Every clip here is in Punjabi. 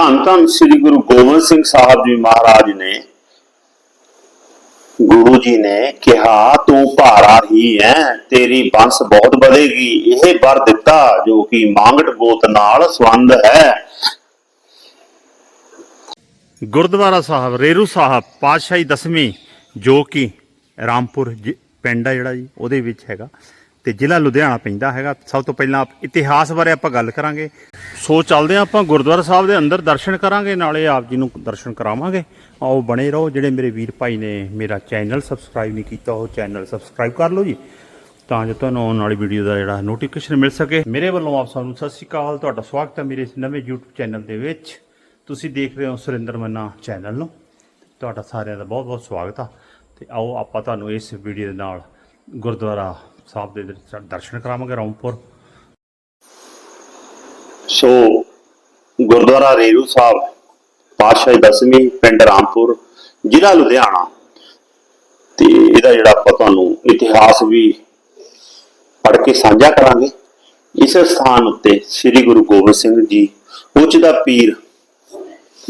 ਧੰਨ ਧੰਨ ਸ੍ਰੀ ਗੁਰੂ ਗੋਬਿੰਦ ਸਿੰਘ ਸਾਹਿਬ ਜੀ ਮਹਾਰਾਜ ਨੇ ਗੁਰੂ ਜੀ ਨੇ ਕਿਹਾ, ਤੂੰ ਭਾਰਾ ਹੀ ਹੈ ਤੇਰੀ ਬੰਸ ਬਹੁਤ ਵਧੇਗੀ। ਇਹ ਵਰ ਦਿੱਤਾ, ਜੋ ਕਿ ਮੰਗਟ ਗੋਤ ਨਾਲ ਸੰਬੰਧ ਹੈ। ਗੁਰਦੁਆਰਾ ਸਾਹਿਬ, ਰੇਰੂ ਸਾਹਿਬ, ਪਾਤਸ਼ਾਹੀ ਦਸਵੀਂ, ਜੋ ਕਿ ਰਾਮਪੁਰ ਪਿੰਡ ਆ ਜਿਹੜਾ ਜੀ, ਉਹਦੇ ਵਿੱਚ ਹੈਗਾ। ਤੇ ਜ਼ਿਲ੍ਹਾ ਲੁਧਿਆਣਾ ਪੈਂਦਾ ਹੈਗਾ। ਸਭ ਤੋਂ ਪਹਿਲਾਂ ਇਤਿਹਾਸ ਬਾਰੇ ਆਪਾਂ ਗੱਲ ਕਰਾਂਗੇ। ਸੋ ਚੱਲਦੇ ਹਾਂ ਆਪਾਂ ਗੁਰਦੁਆਰਾ ਸਾਹਿਬ ਦੇ ਅੰਦਰ ਦਰਸ਼ਨ ਕਰਾਂਗੇ, ਨਾਲੇ ਆਪ ਜੀ ਨੂੰ ਦਰਸ਼ਨ ਕਰਾਵਾਂਗੇ। ਆਓ ਬਣੇ ਰਹੋ, ਜਿਹੜੇ ਮੇਰੇ ਵੀਰ ਭਾਈ ਨੇ ਮੇਰਾ ਚੈਨਲ ਸਬਸਕ੍ਰਾਈਬ ਨਹੀਂ ਕੀਤਾ, ਉਹ ਚੈਨਲ ਸਬਸਕ੍ਰਾਈਬ ਕਰ ਲਓ ਜੀ, ਤਾਂ ਜੋ ਤੁਹਾਨੂੰ ਆਉਣ ਵਾਲੀ ਵੀਡੀਓ ਦਾ ਜਿਹੜਾ ਨੋਟੀਫਿਕੇਸ਼ਨ ਮਿਲ ਸਕੇ। ਮੇਰੇ ਵੱਲੋਂ ਆਪ ਸਭ ਨੂੰ ਸਤਿ ਸ਼੍ਰੀ ਅਕਾਲ, ਤੁਹਾਡਾ ਸਵਾਗਤ ਹੈ ਮੇਰੇ ਇਸ ਨਵੇਂ YouTube ਚੈਨਲ ਦੇ ਵਿੱਚ। ਤੁਸੀਂ ਦੇਖ ਰਹੇ ਹੋ ਸੁਰਿੰਦਰ ਮੰਨਾ ਚੈਨਲ ਨੂੰ, ਤੁਹਾਡਾ ਸਾਰਿਆਂ ਦਾ ਬਹੁਤ ਬਹੁਤ ਸਵਾਗਤ ਆ। ਤੇ ਆਓ ਆਪਾਂ ਤੁਹਾਨੂੰ ਇਸ ਵੀਡੀਓ ਦੇ ਨਾਲ ਗੁਰਦੁਆਰਾ ਸਾਹਿਬ ਦੇ ਦਰਸ਼ਨ ਕਰਾਵਾਂਗੇ, ਰਾਮਪੁਰ। ਸੋ ਗੁਰਦੁਆਰਾ ਰੇਰੂ ਸਾਹਿਬ, ਪਾਤਸ਼ਾਹੀ ਦਸਵੀਂ ਪਿੰਡ ਰਾਮਪੁਰ, ਜ਼ਿਲ੍ਹਾ ਲੁਧਿਆਣਾ। ਤੇ ਇਹਦਾ ਜਿਹੜਾ ਆਪਾਂ ਤੁਹਾਨੂੰ ਇਤਿਹਾਸ ਵੀ ਪੜ੍ਹ ਕੇ ਸਾਂਝਾ ਕਰਾਂਗੇ। ਇਸ ਸਥਾਨ ਉੱਤੇ ਸ੍ਰੀ ਗੁਰੂ ਗੋਬਿੰਦ ਸਿੰਘ ਜੀ, ਉੱਚ ਦਾ ਪੀਰ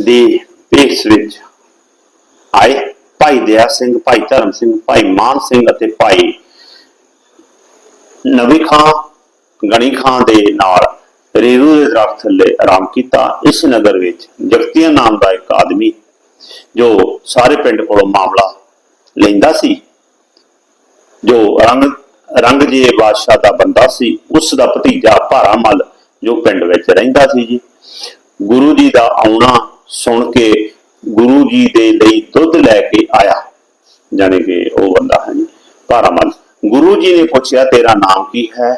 ਦੇ ਭੇਸ ਵਿੱਚ ਆਏ। ਭਾਈ ਦਇਆ ਸਿੰਘ, ਭਾਈ ਧਰਮ ਸਿੰਘ, ਭਾਈ ਮਾਨ ਸਿੰਘ ਅਤੇ ਭਾਈ ਨਵੀ ਖਾਂ, ਗਣੀ ਖਾਂ ਦੇ ਨਾਲ ਰੇਰੂ ਦੇ ਦਰਖਤ ਥੱਲੇ ਆਰਾਮ ਕੀਤਾ। ਇਸ ਨਗਰ ਵਿੱਚ ਜਗਤੀਆ ਨਾਮ ਦਾ ਇੱਕ ਆਦਮੀ ਜੋ ਸਾਰੇ ਪਿੰਡ ਕੋਲੋਂ ਮਾਮਲਾ ਲੈਂਦਾ ਸੀ, ਜੋ ਰੰਗ ਰੰਗਜੇ ਬਾਦਸ਼ਾਹ ਦਾ ਬੰਦਾ ਸੀ, ਉਸ ਦਾ ਭਤੀਜਾ ਭਾਰਾ ਮਲ ਜੋ ਪਿੰਡ ਵਿੱਚ ਰਹਿੰਦਾ ਸੀ ਜੀ। ਗੁਰੂ ਜੀ ਦਾ ਆਉਣਾ ਸੁਣ ਕੇ ਗੁਰੂ ਜੀ ਦੇ ਲਈ ਦੁੱਧ ਲੈ ਕੇ ਆਇਆ, ਜਾਣੀ ਕਿ ਉਹ ਬੰਦਾ ਹੈ ਜੀ, ਭਾਰਾ ਮਲ। ਗੁਰੂ ਜੀ ਨੇ ਪੁੱਛਿਆ, ਤੇਰਾ ਨਾਮ ਕੀ ਹੈ?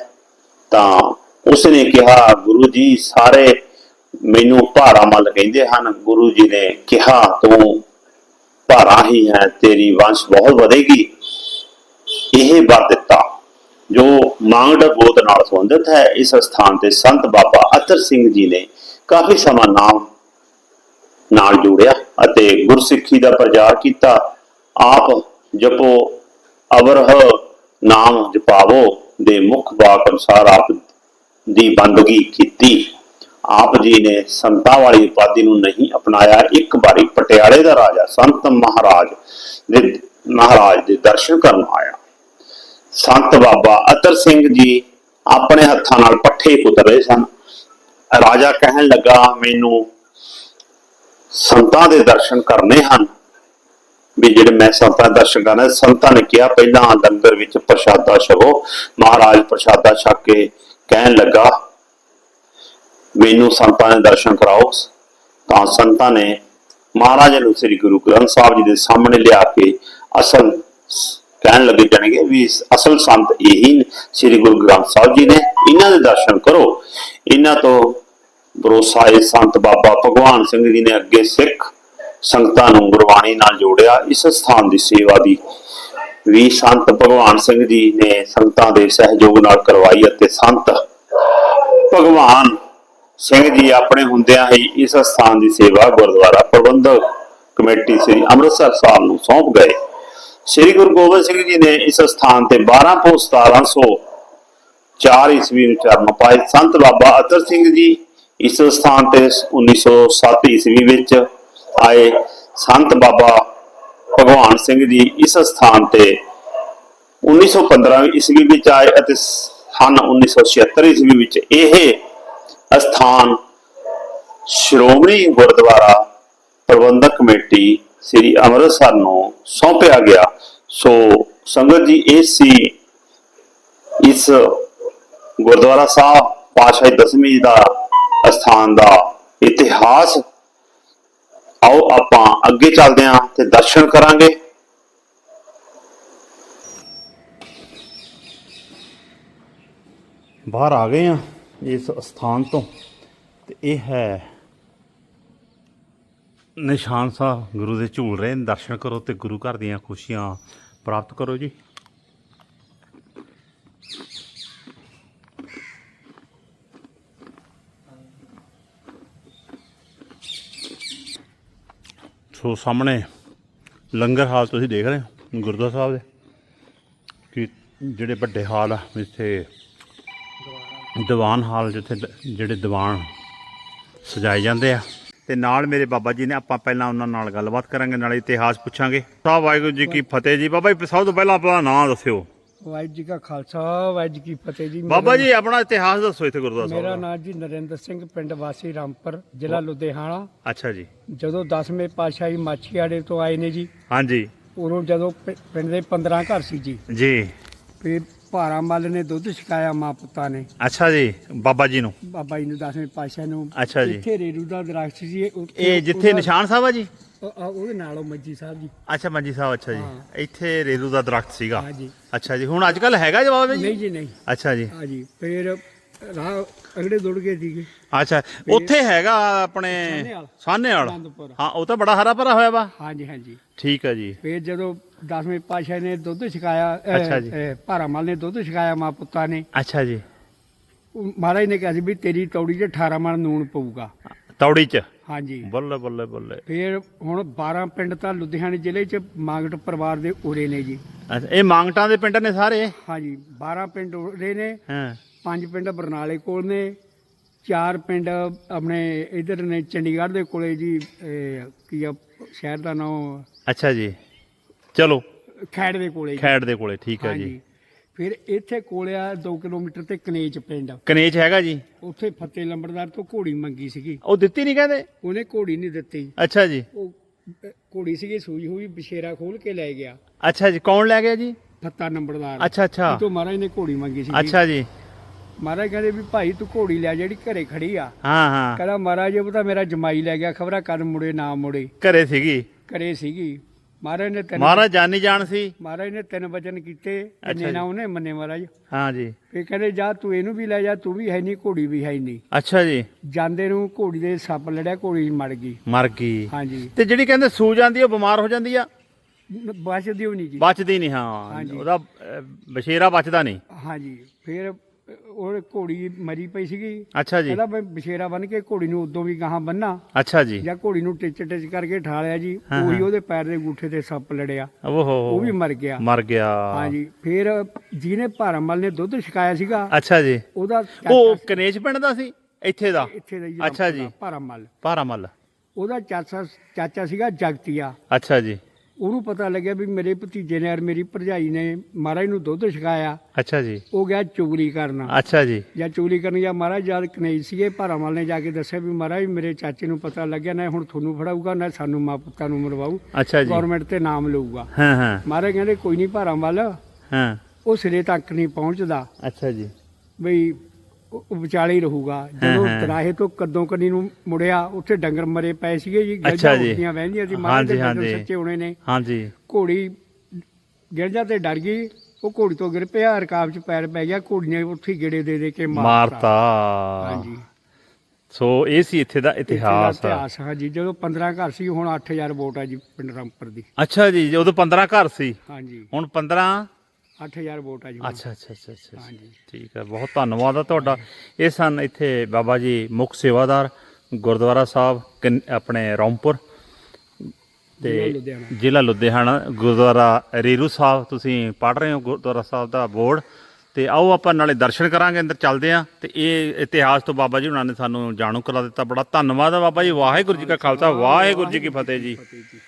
ਤਾਂ ਉਸਨੇ ਕਿਹਾ, ਗੁਰੂ ਜੀ, ਸਾਰੇ ਮੈਨੂੰ ਭਾਰਾ ਮਲ ਕਹਿੰਦੇ ਹਨ। ਗੁਰੂ ਜੀ ਨੇ ਕਿਹਾ, ਤੂੰ ਭਾਰਾ ਹੀ ਹੈ, ਤੇਰੀ ਵੰਸ਼ ਬਹੁਤ ਵਧੇਗੀ। ਇਹ ਵਰ ਦਿੱਤਾ, ਜੋ ਮਾਂਗੜ ਗੋਤ ਨਾਲ ਸੰਬੰਧਿਤ ਹੈ। ਇਸ ਸਥਾਨ ਤੇ ਸੰਤ ਬਾਬਾ ਅਤਰ ਸਿੰਘ ਜੀ ਨੇ ਕਾਫੀ ਸਮਾਂ ਨਾਮ ਨਾਲ ਜੋੜਿਆ ਅਤੇ ਗੁਰਸਿੱਖੀ ਦਾ ਪ੍ਰਚਾਰ ਕੀਤਾ। ਆਪ ਜਪੋ, ਅਵਰਹ ਨਾਮ ਜਪਾਵੋ। ਦੇ ਮੁੱਖ ਬਾਕ ਅਨੁਸਾਰ ਆਪ ਦੀ ਬੰਦਗੀ ਕੀਤੀ। ਆਪ ਜੀ ਨੇ ਸੰਤਾਂ ਵਾਲੀ ਉਪਾਧੀ ਨੂੰ ਨਹੀਂ ਅਪਣਾਇਆ। ਇੱਕ ਵਾਰੀ ਪਟਿਆਲੇ ਦਾ ਰਾਜਾ, ਸੰਤ ਮਹਾਰਾਜ ਦੇ ਮਹਾਰਾਜ ਦੇ ਦਰਸ਼ਨ ਕਰਨ ਆਇਆ। ਸੰਤ ਬਾਬਾ ਅਤਰ ਸਿੰਘ ਜੀ ਆਪਣੇ ਹੱਥਾਂ ਨਾਲ ਪੱਠੇ ਕੁਤਰ ਰਹੇ ਸਨ। ਰਾਜਾ ਕਹਿਣ ਲੱਗਾ, ਮੈਨੂੰ ਸੰਤਾਂ ਦੇ ਦਰਸ਼ਨ ਕਰਨੇ ਹਨ। ਵੀ ਜਿਹੜੇ ਮੈਂ ਸੰਤਾਂ ਦੇ ਦਰਸ਼ਨ ਕਰਨੇ ਸੰਤਾਂ ਨੇ ਕਿਹਾ, ਪਹਿਲਾਂ ਲੰਗਰ ਵਿੱਚ ਪ੍ਰਸ਼ਾਦਾ ਛਕੋ, ਮਹਾਰਾਜ ਪ੍ਰਸ਼ਾਦਾ ਛਕ ਕੇ ਕਹਿਣ ਲੱਗਾ ਮੈਨੂੰ ਸੰਤਾਂ ਦੇ ਦਰਸ਼ਨ ਕਰਾਓ। ਤਾਂ ਸੰਤਾਂ ਨੇ ਮਹਾਰਾਜ ਨੂੰ ਸ੍ਰੀ ਗੁਰੂ ਗ੍ਰੰਥ ਸਾਹਿਬ ਜੀ ਦੇ ਸਾਹਮਣੇ ਲਿਆ ਕੇ ਅਸਲ ਕਹਿਣ ਲੱਗੇ ਜਾਣਗੇ ਵੀ ਅਸਲ ਸੰਤ ਇਹੀ ਨੇ, ਸ੍ਰੀ ਗੁਰੂ ਗ੍ਰੰਥ ਸਾਹਿਬ ਜੀ ਨੇ। ਇਹਨਾਂ ਦੇ ਦਰਸ਼ਨ ਕਰੋ। ਇਹਨਾਂ ਤੋਂ ਭਰੋਸਾ ਇਹ ਸੰਤ ਬਾਬਾ ਭਗਵਾਨ ਸਿੰਘ ਜੀ ਨੇ ਅੱਗੇ ਸਿੱਖ ਸੰਗਤਾਂ ਨੂੰ ਗੁਰਬਾਣੀ ਨਾਲ ਜੋੜਿਆ ਇਸ ਸਥਾਨ ਦੀ ਸੇਵਾ ਦੀ ਵੀ ਸੰਤ ਭਗਵਾਨ ਸਿੰਘ ਜੀ ਨੇ ਸੰਗਤਾਂ ਦੇ ਸਹਿਯੋਗ ਨਾਲ ਕਰਵਾਈ ਅਤੇ ਸੰਤ ਭਗਵਾਨ ਸਿੰਘ ਜੀ ਆਪਣੇ ਹੁੰਦਿਆਂ ਹੀ ਇਸ ਸਥਾਨ ਦੀ ਸੇਵਾ ਗੁਰਦੁਆਰਾ ਪ੍ਰਬੰਧਕ ਕਮੇਟੀ ਸ੍ਰੀ ਅੰਮ੍ਰਿਤਸਰ ਸਾਹਿਬ ਨੂੰ ਸੌਂਪ ਗਏ। ਸ੍ਰੀ ਗੁਰੂ ਗੋਬਿੰਦ ਸਿੰਘ ਜੀ ਨੇ ਇਸ ਸਥਾਨ ਤੇ 12 ਪੋ 1704 ਈਸਵੀ ਨੂੰ ਚਰਨ ਪਾਏ। ਸੰਤ ਬਾਬਾ ਅਤਰ ਸਿੰਘ ਜੀ ਇਸ ਸਥਾਨ ਤੇ 1907 ਈਸਵੀ ਵਿੱਚ ਆਏ। ਸੰਤ ਬਾਬਾ ਭਗਵਾਨ ਸਿੰਘ ਜੀ ਇਸ ਸਥਾਨ ਤੇ 1915 ਈਸਵੀ ਵਿੱਚ ਆਏ ਅਤੇ ਸਨ 1976 ਈਸਵੀ ਵਿੱਚ ਇਹ ਅਸਥਾਨ ਸ਼੍ਰੋਮਣੀ ਗੁਰਦੁਆਰਾ ਪ੍ਰਬੰਧਕ ਕਮੇਟੀ ਸ੍ਰੀ ਅੰਮ੍ਰਿਤਸਰ ਨੂੰ ਸੌਂਪਿਆ ਗਿਆ। ਸੋ ਸੰਗਤ ਜੀ, ਇਹ ਸੀ ਇਸ ਗੁਰਦੁਆਰਾ ਸਾਹਿਬ ਪਾਤਸ਼ਾਹੀ ਦਸਵੀਂ ਦਾ ਅਸਥਾਨ ਦਾ ਇਤਿਹਾਸ। ਆਓ, ਆਪਾਂ ਅੱਗੇ ਚੱਲਦੇ ਹਾਂ ਤੇ ਦਰਸ਼ਨ ਕਰਾਂਗੇ। ਬਾਹਰ ਆ ਗਏ ਆ ਇਸ ਸਥਾਨ ਤੋਂ ਤੇ ਇਹ ਹੈ ਨਿਸ਼ਾਨ ਸਾਹਿਬ, ਗੁਰੂ ਦੇ ਝੂਲ ਰਹੇ ਨੇ। ਦਰਸ਼ਨ ਕਰੋ ਤੇ ਗੁਰੂ ਘਰ ਦੀਆਂ ਖੁਸ਼ੀਆਂ ਪ੍ਰਾਪਤ ਕਰੋ ਜੀ। ਸੋ ਸਾਹਮਣੇ ਲੰਗਰ ਹਾਲ ਤੁਸੀਂ ਦੇਖ ਰਹੇ ਹੋ, ਗੁਰਦੁਆਰਾ ਸਾਹਿਬ ਦੇ, ਕਿ ਜਿਹੜੇ ਵੱਡੇ ਹਾਲ ਆ, ਇੱਥੇ ਦੀਵਾਨ ਹਾਲ ਜਿੱਥੇ ਜਿਹੜੇ ਦੀਵਾਨ ਸਜਾਏ ਜਾਂਦੇ ਆ। ਤੇ ਨਾਲ ਮੇਰੇ ਬਾਬਾ ਜੀ ਨੇ, ਆਪਾਂ ਪਹਿਲਾਂ ਉਹਨਾਂ ਨਾਲ ਗੱਲਬਾਤ ਕਰਾਂਗੇ, ਨਾਲੇ ਇਤਿਹਾਸ ਪੁੱਛਾਂਗੇ। ਸਾਹਿਬ ਵਾਹਿਗੁਰੂ ਜੀ ਕੀ ਫਤਿਹ ਜੀ, ਬਾਬਾ ਜੀ, ਸਭ ਤੋਂ ਪਹਿਲਾਂ ਆਪਣਾ ਨਾਮ ਦੱਸਿਓ। ਵਾਹਿਗੁਰੂ ਜੀ ਕਾ ਖਾਲਸਾ ਵਾਹਿਗੁਰੂ ਜੀ ਕੀ ਫਤਿਹ ਜੀ। ਬਾਬਾ ਜੀ ਆਪਣਾ ਇਤਿਹਾਸ ਦੱਸੋ ਇੱਥੇ ਗੁਰਦੁਆਰਾ ਸਾਹਿਬ ਮੇਰਾ ਦਾ। ਨਾਮ ਜੀ ਨਰਿੰਦਰ ਸਿੰਘ ਪਿੰਡ ਵਾਸੀ ਰਾਮਪੁਰ ਜ਼ਿਲ੍ਹਾ ਲੁਧਿਆਣਾ। ਅੱਛਾ ਜੀ। ਜਦੋਂ 10ਵੇਂ ਪਾਤਸ਼ਾਹੀ ਮਾਛੀਆੜੇ ਤੋਂ ਆਏ ਨੇ ਜੀ ਹਾਂਜੀ। ਉਦੋਂ ਜਦੋਂ ਪਿ- ਪਿੰਡ ਦੇ 15 ਘਰ ਸੀ ਜੀ। ਜੀ। ਫਿਰ ਭਾਰਾ ਮੱਲ ਨੇ ਦੁੱਧ ਛਕਾਇਆ ਮਾਂ ਪੁੱਤਾਂ ਨੇ। ਅੱਛਾ ਜੀ ਬਾਬਾ ਜੀ ਨੂੰ। ਬਾਬਾ ਜੀ ਨੂੰ 10ਵੇਂ ਪਾਤਸ਼ਾਹ ਨੂੰ। ਅੱਛਾ ਜੀ। ਇੱਥੇ ਰੇਰੂ ਦਾ ਦਰਖਤ ਸੀ ਉੱਥੇ ਇਹ ਜਿੱਥੇ ਉਹਦਾ- ਨਿਸ਼ਾਨ ਸਾਹਿਬ ਆ ਜੀ? ਉਹ- ਉਹ- ਉਹਦੇ ਨਾਲ ਉਹ ਮੱਜੀ ਸਾਹਿਬ ਜੀ। ਅੱਛਾ ਮੰਜੀ ਸਾਹਿਬ ਅੱਛਾ ਜੀ। ਇੱਥੇ ਰੇਰੂ ਦਾ ਦਰਖਤ ਸੀਗਾ। ਹਾਂ ਜੀ। ਅੱਛਾ ਜੀ। ਹੁਣ ਅੱਜ ਕੱਲ ਹੈਗਾ ਜੀ? ਬਾਬਾ ਨਹੀਂ ਜੀ ਜੀ ਨਹੀਂ। ਅੱਛਾ ਜੀ। ਹਾਂ ਜੀ। ਫਿਰ ਰਾਹ ਅਗੜੇ ਦੁੜ ਗਏ ਸੀਗੇ। ਅੱਛਾ ਉੱਥੇ ਹੈਗਾ ਆਪਣੇ ਸਾਹਨੇਵਾਲ। ਸਾਹਨੇਵਾਲ। ਆਨੰਦਪੁਰ। ਹਾਂ ਉਹ ਤਾਂ ਬੜਾ ਹਰਾ ਭਰਾ ਹੋਇਆ ਵਾ। ਹਾਂ ਜੀ ਹਾਂ ਜੀ। ਠੀਕ ਹੈ ਜੀ। ਫਿਰ ਜਦੋਂ 10ਵੇਂ ਪਾਤਸ਼ਾਹ ਨੇ ਦੁੱਧ ਛਕਾਇਆ ਅਹ, ਅੱਛਾ ਜੀ। ਅਹ, ਭਾਰਾਮਲ ਨੇ ਦੁੱਧ ਛਕਾਇਆ ਮਾਂ ਪੁੱਤਾਂ ਨੇ। ਅੱਛਾ ਜੀ। ਉਹ ਮਹਾਰਾਜ ਨੇ ਕਿਹਾ ਸੀ ਵੀ ਤੇਰੀ ਤੌੜੀ 'ਚ 18 ਮਣ ਨੂਣ ਪਊਗਾ। ਤੌੜੀ ਚ। ਹਾਂਜੀ। ਬੱਲੇ ਬੱਲੇ ਬੱਲੇ। ਫਿਰ ਹੁਣ 12 ਪਿੰਡ ਤਾਂ ਲੁਧਿਆਣੇ ਜ਼ਿਲ੍ਹੇ 'ਚ ਮਾਗਟ ਪਰਿਵਾਰ ਦੇ ਉਰੇ ਨੇ ਜੀ। ਅੱਛਾ ਇਹ ਮੰਗਟਾਂ ਦੇ ਪਿੰਡ ਨੇ ਸਾਰੇ? ਹਾਂਜੀ 12 ਪਿੰਡ ਉਰੇ ਨੇ ਹਾਂ। ਪੰਜ ਪਿੰਡ ਬਰਨਾਲੇ ਕੋਲ ਨੇ ਚਾਰ ਪਿੰਡ ਆਪਣੇ ਇਧਰ ਨੇ ਚੰਡੀਗੜ੍ਹ ਦੇ ਕੋਲੇ ਜੀ ਇਹ ਕੀ ਆ ਸ਼ਹਿਰ ਦਾ ਨਾਮ ਅੱਛਾ ਜੀ। ਚਲੋ। ਖੈੜ ਦੇ ਕੋਲੇ ਜੀ। ਖੈੜ ਦੇ ਕੋਲੇ ਠੀਕ ਹੈ ਜੀ। ਫਿਰ ਇੱਥੇ ਕੋਲੇ ਆ 2 ਕਿਲੋਮੀਟਰ ਤੇ ਕਨੇਜ ਪਿੰਡ। ਕਨੇਜ ਹੈਗਾ ਜੀ? ਉੱਥੇ ਫੱਤੇ ਲੰਬੜਦਾਰ ਤੋਂ ਘੋੜੀ ਮੰਗੀ ਸੀਗੀ। ਉਹ ਦਿੱਤੀ ਨਹੀਂ ਕਹਿੰਦੇ? ਉਹਨੇ ਘੋੜੀ ਨਹੀਂ ਦਿੱਤੀ। ਅੱਛਾ ਜੀ। ਉਹ ਘੋੜੀ ਸੀਗੀ ਸੂਈ ਹੋਈ ਬਸ਼ੇਰਾ ਖੋਲ ਕੇ ਲੈ ਗਿਆ। ਅੱਛਾ ਜੀ ਕੌਣ ਲੈ ਗਿਆ ਜੀ? ਫੱਤਾ ਨੰਬਰਦਾਰ ਅੱਛਾ ਅੱਛਾ। ਤੋਂ ਮਹਾਰਾਜ ਨੇ ਘੋੜੀ ਮੰਗੀ ਸੀ ਅੱਛਾ ਜੀ। ਮਹਾਰਾਜ ਕਹਿੰਦੇ ਵੀ ਭਾਈ ਤੂੰ ਘੋੜੀ ਲੈ ਜਿਹੜੀ ਘਰੇ ਖੜੀ ਆ। ਹਾਂ ਹਾਂ। ਕਹਿੰਦਾ ਮਹਾਰਾਜ ਇਹ ਤਾਂ ਮੇਰਾ ਜਮਾਈ ਲੈ ਗਿਆ ਖਬਰਾਂ ਕਦ ਮੁੜੇ ਨਾ ਮੁੜੇ। ਘਰੇ ਸੀਗੀ? ਘਰੇ ਸੀਗੀ। ਮਹਾਰਾਜ ਨੇ ਤਿੰਨ ਮਹਾਰਾਜ ਜਾਨੀ ਜਾਣ ਸੀ। ਮਹਾਰਾਜ ਨੇ ਤਿੰਨ ਵਚਨ ਕੀਤੇ ਅੱਛਾ ਇੰਨੇ ਨਾ। ਉਹਨੇ ਮੰਨੇ ਮਹਾਰਾਜ। ਹਾਂ ਜੀ। ਫੇ ਕਹਿੰਦੇ ਜਾ ਤੂੰ ਇਹਨੂੰ ਵੀ ਲੈ ਜਾ ਤੂੰ ਵੀ ਹੈ ਨਹੀਂ ਘੋੜੀ ਵੀ ਹੈ ਨਹੀਂ। ਅੱਛਾ ਜੀ। ਜਾਂਦੇ ਨੂੰ ਘੋੜੀ ਦੇ ਸੱਪ ਲੜਿਆ ਘੋੜੀ ਮੜ ਗਈ। ਮਰ ਗਈ। ਹਾਂਜੀ ਤੇ ਜਿਹੜੀ ਕਹਿੰਦੇ ਸੂ ਜਾਂਦੀ ਆ ਉਹ ਬਿਮਾਰ ਹੋ ਜਾਂਦੀ ਆ? ਬਚਦੀ ਹੋਣੀ ਜੀ। ਬਚਦੀ ਨਹੀਂ ਹਾਂ। ਹਾਂਜੀ। ਉਹਦਾ ਅਹ, ਬਸ਼ੇਰਾ ਬਚਦਾ ਨਹੀਂ। ਹਾਂਜੀ ਫਿਰ ਉਹ ਘੋੜੀ ਮਰੀ ਪਈ ਸੀਗੀ। ਅੱਛਾ ਜੀ। ਕਹਿੰਦਾ ਮੈਂ ਬਸ਼ੇਰਾ ਬਨ ਕੇ ਘੋੜੀ ਨੂੰ ਉਦੋਂ ਵੀ ਗਾਹਾਂ ਬੰਨਾ ਅੱਛਾ ਜੀ। ਜਾਂ ਘੋੜੀ ਨੂੰ ਟਿਚ ਟਿਚ ਕਰਕੇ ਠਾਲਿਆ ਜੀ। ਹਾਂ, ਉਹੀ ਹਾਂ। ਉਹਦੇ ਪੈਰ ਦੇ ਅੰਗੂਠੇ ਤੇ ਸੱਪ ਲੜਿਆ। ਓਹੋ। ਉਹ ਵੀ ਮਰ ਗਿਆ। ਮਰ ਗਿਆ। ਹਾਂਜੀ। ਫਿਰ ਜਿਹਨੇ ਭਾਰਮਲ ਨੇ ਦੁੱਧ ਛਕਾਇਆ ਸੀਗਾ ਅੱਛਾ ਜੀ। ਉਹਦਾ ਉਹ ਕਨੇਜ ਪਿੰਡ ਦਾ ਸੀ? ਇੱਥੇ ਦਾ? ਇੱਥੇ ਦਾ ਜੀ ਅੱਛਾ ਜੀ। ਭਾਰਮਲ ਭਾਰਾਮਲ ਉਹਦਾ ਚਾਚਾ ਚਾਚਾ ਸੀਗਾ ਜਗਤੀਆ। ਅੱਛਾ ਜੀ। ਉਹਨੂੰ ਪਤਾ ਲੱਗਿਆ ਵੀ ਮੇਰੇ ਭਤੀਜੇ ਨੇ ਔਰ ਮੇਰੀ ਭਰਜਾਈ ਨੇ ਮਹਾਰਾਜ ਨੂੰ ਦੁੱਧ ਛਕਾਇਆ। ਅੱਛਾ ਜੀ। ਉਹ ਗਿਆ ਚੁਗਲੀ ਕਰਨ। ਅੱਛਾ ਜੀ। ਜਾਂ ਚੁਗਲੀ ਕਰਨ ਗਿਆ ਮਹਾਰਾਜ ਜਦ ਕਨੇਜ ਸੀਗੇ ਭਾਰਾਮਲ ਨੇ ਜਾ ਕੇ ਦੱਸਿਆ ਵੀ ਮਹਾਰਾਜ ਮੇਰੇ ਚਾਚੇ ਨੂੰ ਪਤਾ ਲੱਗਿਆ ਨਾ ਹੁਣ ਤੁਹਾਨੂੰ ਫੜਾਊਗਾ ਨਾ ਸਾਨੂੰ ਮਾਂ ਪੁੱਤਾਂ ਨੂੰ ਮਰਵਾਊ। ਅੱਛਾ ਜੀ। ਗਵਰਨਮੈਂਟ ਤੇ ਨਾਮ ਲਊਗਾ। ਹਾਂ ਹਾਂ। ਮਹਾਰਾਜ ਕਹਿੰਦੇ ਕੋਈ ਨਹੀਂ ਭਾਰਾਮਲ ਹਾਂ। ਉਹ ਸਿਰੇ ਤੱਕ ਨਹੀਂ ਪਹੁੰਚਦਾ। ਅੱਛਾ ਜੀ। ਬਈ ਉਹ ਵਿਚਾਲੇ ਹੀ ਰਹੂਗਾ। ਜਦੋਂ ਹਾਂ। ਦਰਾਹੇ ਤੋਂ ਕਦੋਂ ਕਨੀ ਨੂੰ ਮੁੜਿਆ ਉੱਥੇ ਡੰਗਰ ਮਰੇ ਪਏ ਸੀਗੇ ਜੀ ਅੱਛਾ ਜੀ। ਉੱਠੀਆਂ ਵਹਿੰਦੀਆਂ ਸੀ ਮਹਾਰਾਜ ਦੇ ਹਾਂਜੀ। ਸੱਚੇ ਹੋਣੇ ਨੇ। ਹਾਂਜੀ। ਘੋੜੀ ਗਿਰਜਾ ਤੇ ਡਰ ਗਈ ਉਹ ਘੋੜੀ ਤੋਂ ਗਿਰ ਪਿਆ ਰਕਾਬ 'ਚ ਪੈਰ ਪੈ ਗਿਆ ਘੋੜੀ ਨੇ ਉੱਥੇ ਹੀ ਗੇੜੇ ਦੇ ਦੇ ਕੇ ਮਾਰਤਾ। ਹਾਂਜੀ। ਸੋ ਇਹ ਸੀ ਇੱਥੇ ਦਾ ਦਾ ਇਤਿਹਾਸ। ਇਤਿਹਾਸ ਹਾਂ ਜੀ ਜਦੋਂ 15 ਘਰ ਸੀ ਹੁਣ 8000 ਵੋਟ ਆ ਜੀ ਪਿੰਡ ਰਾਮਪੁਰ ਦੀ। ਅੱਛਾ ਜੀ ਉਦੋਂ 15 ਘਰ ਸੀ। ਹਾਂਜੀ। ਹੁਣ 15 8000 ਵੋਟ ਆ ਜੀ। ਅੱਛਾ ਅੱਛਾ ਅੱਛਾ ਅੱਛਾ। ਹਾਂਜੀ। ਠੀਕ ਹੈ ਬਹੁਤ ਧੰਨਵਾਦ ਆ ਤੁਹਾਡਾ। ਇਹ ਸਨ ਇੱਥੇ ਬਾਬਾ ਜੀ ਮੁੱਖ ਸੇਵਾਦਾਰ ਗੁਰਦੁਆਰਾ ਸਾਹਿਬ ਕਿਨ- ਆਪਣੇ ਰੌਮਪੁਰ ਤੇ ਜ਼ਿਲ੍ਹਾ ਲੁਧਿਆਣਾ। ਜ਼ਿਲ੍ਹਾ ਲੁਧਿਆਣਾ ਗੁਰਦੁਆਰਾ ਰੇਰੂ ਸਾਹਿਬ। ਤੁਸੀਂ ਪੜ ਰਹੇ ਹੋ ਗੁਰਦੁਆਰਾ ਸਾਹਿਬ ਦਾ ਬੋਰਡ। ਤੇ ਆਓ ਆਪਾਂ ਨਾਲੇ ਦਰਸ਼ਨ ਕਰਾਂਗੇ ਅੰਦਰ ਚੱਲਦੇ ਆਂ ਤੇ ਇਹ ਇਤਿਹਾਸ ਤੋਂ ਬਾਬਾ ਜੀ ਉਹਨਾਂ ਨੇ ਸਾਨੂੰ ਜਾਣੂ ਕਰਾ ਦਿੱਤਾ। ਬੜਾ ਧੰਨਵਾਦ ਆ ਬਾਬਾ ਜੀ। ਵਾਹਿਗੁਰੂ ਜੀ ਕਾ ਖਾਲਸਾ ਵਾਹਿਗੁਰੂ ਜੀ ਕੀ ਫਤਿਹ ਜੀ। ਫਤਿਹ ਜੀ।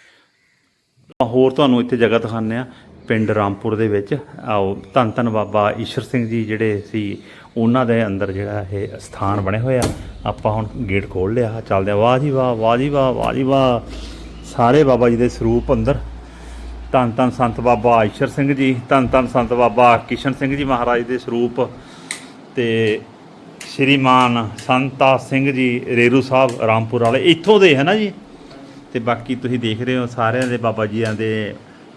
ਹੋਰ ਤੁਹਾਨੂੰ ਇੱਥੇ ਜਗ੍ਹਾ ਦਿਖਾਉਂਦੇ ਆ ਪਿੰਡ ਰਾਮਪੁਰ ਦੇ ਵਿੱਚ। ਆਓ, ਧੰਨ ਧੰਨ ਬਾਬਾ ਈਸ਼ਰ ਸਿੰਘ ਜੀ ਜਿਹੜੇ ਸੀ, ਉਹਨਾਂ ਦੇ ਅੰਦਰ ਜਿਹੜਾ ਇਹ ਸਥਾਨ ਬਣੇ ਹੋਏ ਆ ਆਪਾਂ ਹੁਣ ਗੇਟ ਖੋਲ ਲਿਆ, ਚੱਲਦੇ ਆ ਵਾਹ ਜੀ ਵਾਹ ਵਾਹ ਜੀ ਵਾਹ ਵਾਹ ਜੀ ਵਾਹ। ਸਾਰੇ ਬਾਬਾ ਜੀ ਦੇ ਸਰੂਪ ਅੰਦਰ। ਧੰਨ ਧੰਨ ਸੰਤ ਬਾਬਾ ਈਸ਼ਰ ਸਿੰਘ ਜੀ, ਧੰਨ ਧੰਨ ਸੰਤ ਬਾਬਾ ਕਿਸ਼ਨ ਸਿੰਘ ਜੀ ਮਹਾਰਾਜ ਦੇ ਸਰੂਪ। ਤੇ ਸ਼੍ਰੀਮਾਨ ਸੰਤਾ ਸਿੰਘ ਜੀ, ਰੇਰੂ ਸਾਹਿਬ ਰਾਮਪੁਰ ਵਾਲੇ। ਇੱਥੋਂ ਦੇ, ਹੈ ਨਾ ਜੀ? ਤੇ ਬਾਕੀ ਤੁਸੀਂ ਦੇਖ ਰਹੇ ਹੋ ਸਾਰਿਆਂ ਦੇ, ਬਾਬਾ ਜੀਆਂ ਦੇ,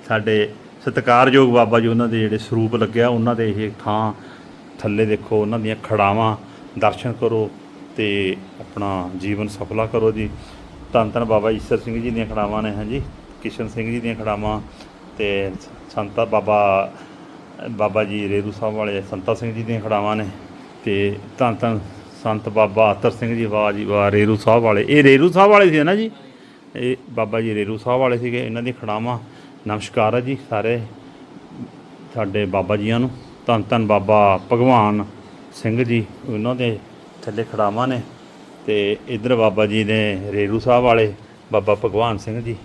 ਸਾਡੇ ਸਤਿਕਾਰਯੋਗ ਬਾਬਾ ਜੀ, ਉਹਨਾਂ ਦੇ ਜਿਹੜੇ ਸਰੂਪ ਲੱਗਿਆ, ਉਹਨਾਂ ਦੇ ਇਹ ਥਾਂ ਥੱਲੇ ਦੇਖੋ, ਉਹਨਾਂ ਦੀਆਂ ਖੜਾਵਾਂ, ਦਰਸ਼ਨ ਕਰੋ ਤੇ ਆਪਣਾ ਜੀਵਨ ਸਫਲਾ ਕਰੋ ਜੀ। ਧੰਨ ਧੰਨ ਬਾਬਾ ਈਸ਼ਰ ਸਿੰਘ ਜੀ ਦੀਆਂ ਖੜਾਵਾਂ ਨੇ, ਹਾਂਜੀ। ਕਿਸ਼ਨ ਸਿੰਘ ਜੀ ਦੀਆਂ ਖੜਾਵਾਂ ਤੇ ਸੰਤਾ ਬਾਬਾ ਬਾਬਾ ਜੀ ਰੇਰੂ ਸਾਹਿਬ ਵਾਲੇ ਸੰਤਾ ਸਿੰਘ ਜੀ ਦੀਆਂ ਖੜਾਵਾਂ ਨੇ ਤੇ ਧੰਨ ਧੰਨ ਸੰਤ ਬਾਬਾ ਅਤਰ ਸਿੰਘ ਜੀ, ਵਾਹ ਜੀ ਵਾਹ, ਰੇਰੂ ਸਾਹਿਬ ਵਾਲੇ। ਇਹ ਰੇਰੂ ਸਾਹਿਬ ਵਾਲੇ ਸੀ ਨਾ ਜੀ? ਇਹ ਬਾਬਾ ਜੀ ਰੇਰੂ ਸਾਹਿਬ ਵਾਲੇ ਸੀਗੇ, ਇਹਨਾਂ ਦੀ ਖੜਾਵਾਂ। ਨਮਸਕਾਰ ਹੈ ਜੀ ਸਾਰੇ ਸਾਡੇ ਬਾਬਾ ਜੀਆਂ ਨੂੰ। ਧੰਨ ਧੰਨ ਬਾਬਾ ਭਗਵਾਨ ਸਿੰਘ ਜੀ, ਉਹਨਾਂ ਦੇ ਥੱਲੇ ਖੜਾਵਾਂ ਨੇ ਤੇ ਇਧਰ ਬਾਬਾ ਜੀ ਨੇ ਰੇਰੂ ਸਾਹਿਬ ਵਾਲੇ ਬਾਬਾ ਭਗਵਾਨ ਸਿੰਘ ਜੀ,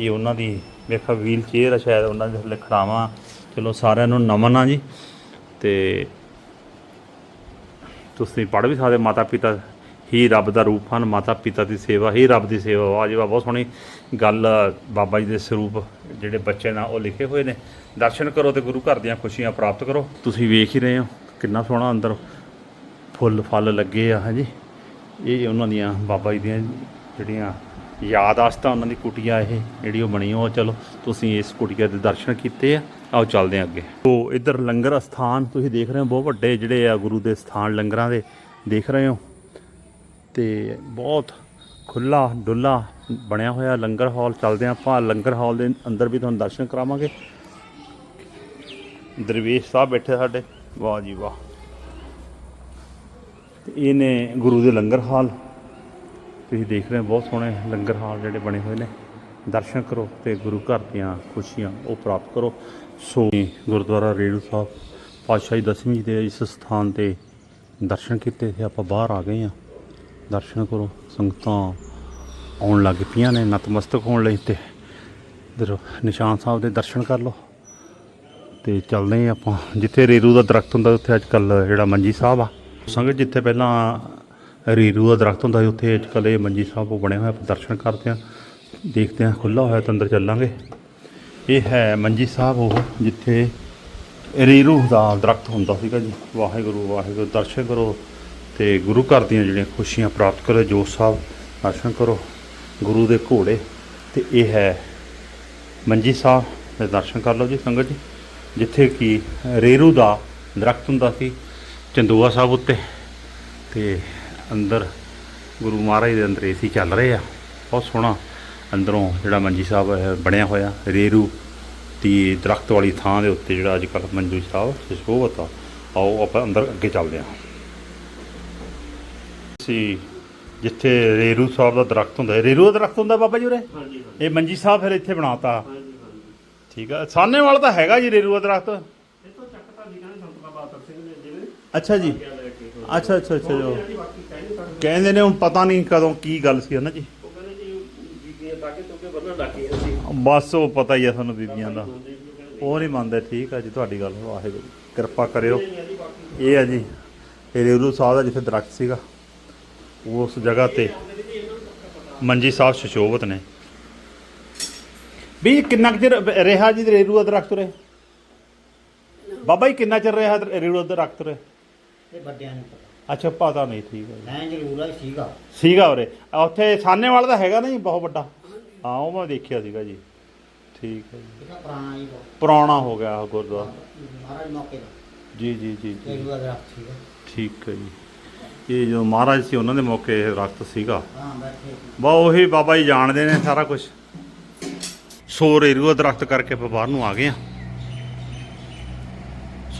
ਇਹ ਉਹਨਾਂ ਦੀ ਵੇਖਾ ਵੀਲ ਚੇਅਰ ਆ ਸ਼ਾਇਦ ਉਹਨਾਂ ਦੇ ਥੱਲੇ ਖੜਾਵਾਂ। ਚਲੋ ਸਾਰਿਆਂ ਨੂੰ ਨਮਨ ਆ ਜੀ। ਤੇ ਤੁਸੀਂ ਪੜ੍ਹ ਵੀ ਸਕਦੇ ਮਾਤਾ ਪਿਤਾ ਹੀ ਰੱਬ ਦਾ ਰੂਪ ਹਨ ਮਾਤਾ ਪਿਤਾ ਦੀ ਸੇਵਾ, ਹੀ ਰੱਬ ਦੀ ਸੇਵਾ। ਵਾਹ ਜੀ ਵਾਹ, ਬਹੁਤ ਸੋਹਣੀ ਗੱਲ ਬਾਬਾ ਜੀ ਦੇ ਸਰੂਪ। ਜਿਹੜੇ ਬੱਚੇ ਨਾਲ ਉਹ ਲਿਖੇ ਹੋਏ ਨੇ। ਦਰਸ਼ਨ ਕਰੋ ਤੇ ਗੁਰੂ ਘਰ ਦੀਆਂ ਖੁਸ਼ੀਆਂ ਪ੍ਰਾਪਤ ਕਰੋ। ਤੁਸੀਂ ਵੇਖ ਹੀ ਰਹੇ ਹੋ, ਕਿੰਨਾ ਸੋਹਣਾ ਅੰਦਰ ਫੁੱਲ, ਫਲ ਲੱਗੇ ਆ, ਹਾਂਜੀ। ਇਹ ਉਹਨਾਂ ਦੀਆਂ ਬਾਬਾ ਜੀ ਦੀਆਂ ਜਿਹੜੀਆਂ ਯਾਦਾਸ਼ਤਾਂ, ਉਹਨਾਂ ਦੀ ਕੁਟੀਆ ਇਹ, ਜਿਹੜੀ ਉਹ ਬਣੀ ਉਹ ਚਲੋ, ਤੁਸੀਂ ਇਸ ਕੁਟੀਆ ਦੇ ਦਰਸ਼ਨ ਕੀਤੇ ਆ। ਆਓ ਚੱਲਦੇ ਹਾਂ ਅੱਗੇ। ਉਹ ਇੱਧਰ ਲੰਗਰ ਸਥਾਨ ਤੁਸੀਂ ਦੇਖ ਰਹੇ ਹੋ, ਬਹੁਤ ਵੱਡੇ ਜਿਹੜੇ ਆ ਗੁਰੂ ਦੇ ਸਥਾਨ ਲੰਗਰਾਂ ਦੇ, ਦੇਖ ਰਹੇ ਹੋ। ਤੇ ਬਹੁਤ ਖੁੱਲਾ ਡੁੱਲਾ ਬਣਿਆ ਹੋਇਆ ਲੰਗਰ ਹਾਲ, ਚੱਲਦੇ ਹਾਂ ਆਪਾਂ ਲੰਗਰ ਹਾਲ ਦੇ ਅੰਦਰ ਵੀ ਤੁਹਾਨੂੰ ਦਰਸ਼ਨ ਕਰਾਵਾਂਗੇ। ਦਰਵੇਸ਼ ਸਾਹਿਬ ਬੈਠੇ ਸਾਡੇ, ਵਾਹ ਜੀ ਵਾਹ। ਤੇ ਇਹ ਨੇ ਗੁਰੂ ਦੇ ਲੰਗਰ ਹਾਲ। ਤੁਸੀਂ ਦੇਖ ਰਹੇ ਹੋ, ਬਹੁਤ ਸੋਹਣੇ ਲੰਗਰ ਹਾਲ ਜਿਹੜੇ ਬਣੇ ਹੋਏ ਨੇ। ਦਰਸ਼ਨ ਕਰੋ ਤੇ ਗੁਰੂ ਘਰ ਦੀਆਂ ਖੁਸ਼ੀਆਂ ਉਹ ਪ੍ਰਾਪਤ ਕਰੋ। ਸੋ ਗੁਰਦੁਆਰਾ ਰੇੜੂ ਸਾਹਿਬ, ਪਾਤਸ਼ਾਹੀ ਦਸਵੀਂ ਜੀ ਦੇ ਇਸ ਸਥਾਨ ਤੇ ਦਰਸ਼ਨ ਕੀਤੇ ਤੇ ਆਪਾਂ ਬਾਹਰ ਆ ਗਏ ਆ ਦਰਸ਼ਨ ਕਰੋ, ਸੰਗਤਾਂ ਆਉਣ ਲੱਗ ਪਈਆਂ ਨੇ, ਨਤਮਸਤਕ ਹੋਣ ਲਈ ਤੇ ਨਿਸ਼ਾਨ ਸਾਹਿਬ ਦੇ ਦਰਸ਼ਨ ਕਰ ਲਓ। ਤੇ ਚੱਲਦੇ ਆਪਾਂ, ਜਿੱਥੇ ਰੇਰੂ ਦਾ ਦਰਖਤ ਹੁੰਦਾ ਉੱਥੇ ਅੱਜ ਕੱਲ ਜਿਹੜਾ ਮੰਜੀ ਸਾਹਿਬ ਆ। ਸੰਗਤ ਜਿੱਥੇ ਪਹਿਲਾਂ ਰੇਰੂ ਦਾ ਦਰਖਤ ਹੁੰਦਾ ਸੀ, ਉੱਥੇ ਅੱਜ ਕੱਲ ਇਹ ਮੰਜੀ ਸਾਹਿਬ ਉਹ ਬਣਿਆ ਹੋਇਆ, ਆਪਾਂ ਦਰਸ਼ਨ ਕਰਦੇ ਹਾਂ, ਦੇਖਦੇ ਹਾਂ ਖੁੱਲਾ ਹੋਇਆ ਤਾਂ ਅੰਦਰ ਚੱਲਾਂਗੇ। ਇਹ ਹੈ ਮੰਜੀ ਸਾਹਿਬ ਉਹ, ਜਿੱਥੇ ਰੇਰੂ ਦਾ ਦਰਖਤ ਹੁੰਦਾ ਸੀਗਾ ਜੀ। ਵਾਹਿਗੁਰੂ ਵਾਹਿਗੁਰੂ, ਦਰਸ਼ਨ ਕਰੋ। ਤੇ ਗੁਰੂ ਘਰ ਦੀਆਂ ਜਿਹੜੀਆਂ ਖੁਸ਼ੀਆਂ ਪ੍ਰਾਪਤ ਕਰੋ ਜੋਤ ਸਾਹਿਬ ਦਰਸ਼ਨ ਕਰੋ, ਗੁਰੂ ਦੇ ਘੋੜੇ, ਤੇ ਇਹ ਹੈ ਮੰਜੀ ਸਾਹਿਬ ਦੇ ਦਰਸ਼ਨ ਕਰ ਲਓ ਜੀ ਸੰਗਤ ਜੀ। ਜਿੱਥੇ ਕਿ ਰੇਰੂ ਦਾ ਦਰਖਤ ਹੁੰਦਾ ਸੀ, ਚੰਦੂਆ ਸਾਹਿਬ ਉੱਤੇ, ਤੇ ਅੰਦਰ ਗੁਰੂ ਮਹਾਰਾਜ ਦੇ ਅੰਦਰ ਏਸੀ ਚੱਲ ਰਹੇ ਆ। ਬਹੁਤ ਸੋਹਣਾ ਅੰਦਰੋਂ ਜਿਹੜਾ ਮੰਜੀ ਸਾਹਿਬ ਬਣਿਆ ਹੋਇਆ, ਰੇਰੂ ਦੀ ਦਰਖਤ ਵਾਲੀ ਥਾਂ ਦੇ ਉੱਤੇ ਜਿਹੜਾ ਅੱਜ ਕੱਲ੍ਹ ਮੰਜੂ ਸਾਹਿਬ ਸੁਸ਼ੋਭਤ ਆ ਆਓ, ਆਪਾਂ ਅੰਦਰ ਅੱਗੇ ਚੱਲਦੇ ਹਾਂ। ਸੀ ਜਿੱਥੇ ਰੇਰੂ ਸਾਹਿਬ ਦਾ ਦਰਖਤ ਹੁੰਦਾ ਹੈ ਰੇਰੂ ਦਾ ਦਰਖਤ ਹੁੰਦਾ ਬਾਬਾ ਜੀ ਉਰੇ? ਹਾਂਜੀ ਇਹ ਮੰਜੀ ਸਾਹਿਬ ਫਿਰ ਇੱਥੇ ਬਣਾਤਾ। ਹਾਂਜੀ ਹਾਂਜੀ। ਠੀਕ ਆ। ਸਾਹਨੇ ਵਾਲਾ ਤਾਂ ਹੈਗਾ ਜੀ ਰੇਰੂ ਦਾ ਦਰਖਤ? ਇਹ ਤੋਂ ਚੱਕਤਾ ਜੀ ਕਹਿੰਦੇ ਸੰਤ ਬਾਬਾ ਅਤਰ ਸਿੰਘ ਨੇ ਜਿਵੇਂ ਅੱਛਾ ਜੀ। ਅੱਛਾ ਅੱਛਾ ਅੱਛਾ ਜੋ। ਕਹਿੰਦੇ ਨੇ ਹੁਣ ਪਤਾ ਨਹੀਂ ਕਦੋਂ ਕੀ ਗੱਲ ਸੀ ਨਾ ਜੀ ਬਸ ਉਹ ਪਤਾ ਹੀ ਆ ਤੁਹਾਨੂੰ ਬੀਬੀਆਂ ਦਾ। ਉਹ ਨਹੀਂ ਮੰਨਦੇ। ਠੀਕ ਆ ਜੀ ਤੁਹਾਡੀ ਗੱਲ ਵਾਹਿਗੁਰੂ। ਕਿਰਪਾ ਕਰਿਓ। ਇਹ ਆ ਜੀ ਰੇਰੂ ਸਾਹਿਬ ਦਾ ਜਿੱਥੇ ਦਰਖਤ ਸੀਗਾ। ਉਸ ਜਗ੍ਹਾ ਤੇ। ਮੰਜੀ ਸਾਹਿਬ ਸ਼ਸ਼ੋਭਤ ਨੇ। ਵੀ ਕਿੰਨਾ ਕੁ ਚਿਰ ਰਿਹਾ ਜੀ ਰੇਰੂ ਦਾ ਦਰਖਤ ਉਰੇ? ਬਾਬਾ ਜੀ ਕਿੰਨਾ ਚਿਰ ਰਿਹਾ ਰੇਰੂ ਦਾ ਦਰਖਤ ਉਰੇ? ਇਹ ਵੱਡਿਆਂ ਨੂੰ ਪਤਾ। ਅੱਛਾ ਪਤਾ ਨਹੀਂ ਠੀਕ ਹੈ। ਮੈਂ ਜ਼ਰੂਰ ਆ ਸੀਗਾ। ਸੀਗਾ ਉਰੇ। ਉੱਥੇ ਸਾਹਨੇ ਵਾਲਾ ਤਾਂ ਹੈਗਾ ਨਾ ਜੀ ਬਹੁਤ ਵੱਡਾ। ਹਾਂ ਉਹ ਮੈਂ ਦੇਖਿਆ ਸੀਗਾ ਜੀ। ਠੀਕ ਹੈ ਜੀ। ਇਹਦਾ ਪੁਰਾਣਾ ਹੀ ਬਹੁਤ। ਪੁਰਾਣਾ ਹੋ ਗਿਆ ਉਹ ਗੁਰਦੁਆਰਾ। ਮਹਾਰਾਜ ਮੌਕੇ ਦਾ। ਜੀ ਜੀ ਜੀ ਜੀ। ਇਹ ਦਰਖਤ ਸੀਗਾ। ਠੀਕ ਹੈ ਜੀ। ਇਹ ਜੋ ਮਹਾਰਾਜ ਸੀ ਉਹਨਾਂ ਦੇ ਮੌਕੇ ਇਹ ਰਖਤ ਸੀਗਾ। ਹਾਂ ਬੈਠੇ। ਬਾ ਉਹੀ ਬਾਬਾ ਜੀ ਜਾਣਦੇ ਨੇ ਸਾਰਾ ਕੁਝ ਸੋ ਰੇਰੂ ਦਰਖਤ ਕਰਕੇ ਆਪਾਂ ਬਾਹਰ ਨੂੰ ਆ ਗਏ ਆ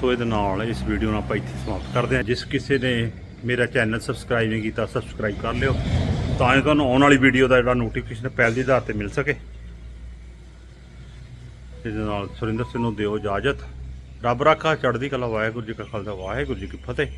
ਸੋ ਇਹਦੇ ਨਾਲ ਇਸ ਵੀਡੀਓ ਨੂੰ ਆਪਾਂ ਇੱਥੇ ਸਮਾਪਤ ਕਰਦੇ ਹਾਂ। ਜਿਸ ਕਿਸੇ ਨੇ ਮੇਰਾ ਚੈਨਲ ਸਬਸਕ੍ਰਾਈਬ ਨਹੀਂ ਕੀਤਾ ਸਬਸਕ੍ਰਾਈਬ ਕਰ ਲਿਓ। ਤਾਂ ਕਿ ਤੁਹਾਨੂੰ ਆਉਣ ਵਾਲੀ ਵੀਡੀਓ ਦਾ ਜਿਹੜਾ ਨੋਟੀਫਿਕੇਸ਼ਨ ਪਹਿਲ ਦੀ ਆਧਾਰ ਤੇ ਮਿਲ ਸਕੇ। ਇਹਦੇ ਨਾਲ ਸੁਰਿੰਦਰ ਸਿੰਘ ਨੂੰ ਦਿਓ ਇਜਾਜ਼ਤ। ਰੱਬ ਰਾਖਾ ਚੜ੍ਹਦੀ ਕਲਾ ਵਾਹਿਗੁਰੂ ਜੀ ਕਾ ਖਾਲਸਾ ਵਾਹਿਗੁਰੂ ਜੀ ਕੀ ਫਤਿਹ।